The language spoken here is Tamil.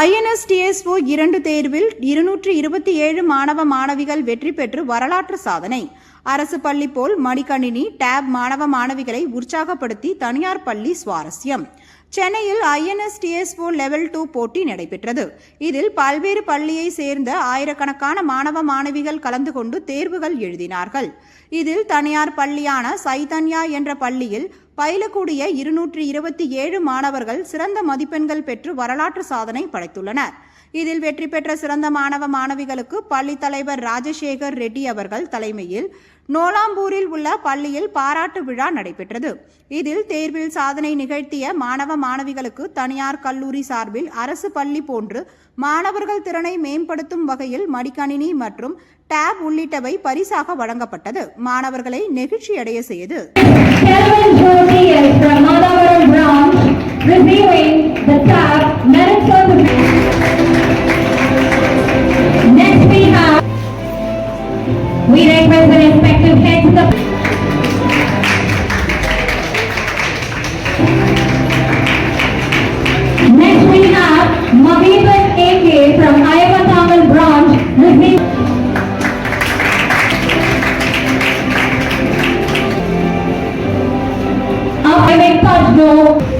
ஐஎன்எஸ்டிஎஸ்ஓ இரண்டு தேர்வில் இருநூற்றி இருபத்தி ஏழு மாணவ மாணவிகள் வெற்றி பெற்று வரலாற்று சாதனை. அரசு பள்ளி போல் மடிக்கணினி டேப் மாணவ மாணவிகளை உற்சாகப்படுத்தி தனியார் பள்ளி சுவாரஸ்யம். சென்னையில் ஐஎன்எஸ்டிஎஸ்ஓ லெவல் டூ போட்டி நடைபெற்றது. இதில் பல்வேறு பள்ளியை சேர்ந்த ஆயிரக்கணக்கான மாணவ மாணவிகள் கலந்து கொண்டு தேர்வுகள் எழுதினார்கள். இதில் தனியார் பள்ளியான சைதன்யா என்ற பள்ளியில் பயிலக்கூடிய இருநூற்றி இருபத்தி ஏழு மாணவர்கள் சிறந்த மதிப்பெண்கள் பெற்று வரலாற்று சாதனை படைத்துள்ளனர். இதில் வெற்றி பெற்ற சிறந்த மாணவ மாணவிகளுக்கு பள்ளி தலைவர் ராஜசேகர் ரெட்டி அவர்கள் தலைமையில் நோலாம்பூரில் உள்ள பள்ளியில் பாராட்டு விழா நடைபெற்றது. இதில் தேர்வில் சாதனை நிகழ்த்திய மாணவ மாணவிகளுக்கு தனியார் கல்லூரி சார்பில் அரசு பள்ளி போன்று மாணவர்கள் திறனை மேம்படுத்தும் வகையில் மடிக்கணினி மற்றும் டேப் உள்ளிட்டவை பரிசாக வழங்கப்பட்டது. மாணவர்களை நெகிழ்ச்சியடைய செய்தது. Receiving the tab merit certificate. Next we have, we request the respective heads of Next we have Maviban AK from Ayavatamil branch receiving Up and touch go.